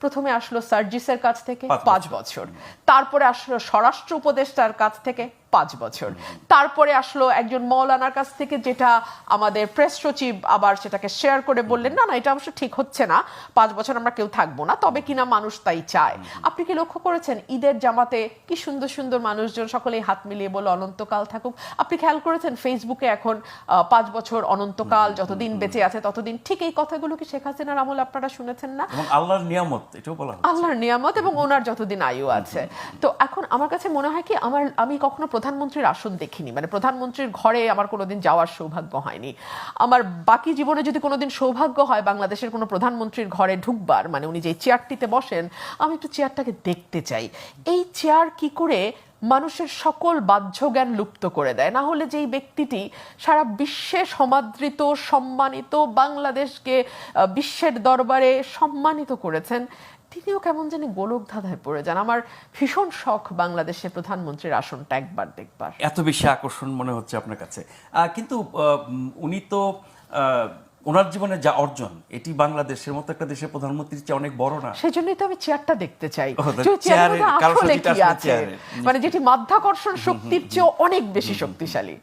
প্রথমে আসলো সার্জিসের কাছ থেকে পাঁচ পাঁচ বছর। তারপরে আসলো স্বরাষ্ট্র উপদেষ্টার কাছ থেকে পাঁচ বছর। তারপরে আসলো একজন মৌলানার কাছ থেকে যেটা আমাদের প্রেস সচিব আবার সেটাকে শেয়ার করে বললেন না না এটা অবশ্য ঠিক হচ্ছে না পাঁচ বছর আমরা কেউ থাকব না তবে কিনা মানুষ তাই চায়। আপনি কি লক্ষ্য করেছেন ঈদের জামাতে কি সুন্দর সুন্দর মানুষজন সকলেই হাত মিলিয়ে বলে অনন্তকাল থাকুক আপনি খেয়াল করেছেন ফেসবুকে এখন পাঁচ বছর অনন্তকাল যতদিন বেঁচে আছে ততদিন ঠিক এই কথাগুলো কি শেখ হাসিনার আমল আপনারা শুনেছেন না? আল্লাহর নিয়ামত এটাও বলা আল্লাহর নিয়ামত এবং ওনার যতদিন আয়ু আছে। তো এখন আমার কাছে মনে হয় কি আমার আমি কখনো প্রধানমন্ত্রীর আসন দেখিনি। মানে প্রধানমন্ত্রীর ঘরে আমার কোনোদিন যাওয়ার সৌভাগ্য হয়নি। আমার বাকি জীবনে যদি কোনোদিন সৌভাগ্য হয় বাংলাদেশের কোনো প্রধানমন্ত্রীর ঘরে ঢুকবার মানে উনি যে চেয়ারটিতে বসেন, আমি একটু চেয়ারটাকে দেখতে চাই। এই চেয়ার কি করে মানুষের সকল বাহ্য জ্ঞান লুপ্ত করে দেয়। না হলে যেই ব্যক্তিটি সারা বিশ্বে সমাদৃত, সম্মানিত, বাংলাদেশকে বিশ্বের দরবারে সম্মানিত করেছেন, তিনিও কেমন জানি গোলক ধাঁধায় পড়ে যান। আমার ভীষণ শখ বাংলাদেশের প্রধানমন্ত্রীর আসনটা একবার দেখবার। এত বেশি আকর্ষণ মনে হচ্ছে আপনার কাছে। কিন্তু উনি তো ওনার জীবনে যা অর্জন এটি বাংলাদেশের মতো একটা দেশের প্রধানমন্ত্রীর চেয়ে অনেক বড় না? সেই জন্যই তো আমি চেয়ারটা দেখতে চাই। আসলে কি আছে মানে যেটি মাধ্যাকর্ষণ শক্তির চেয়ে অনেক বেশি শক্তিশালী।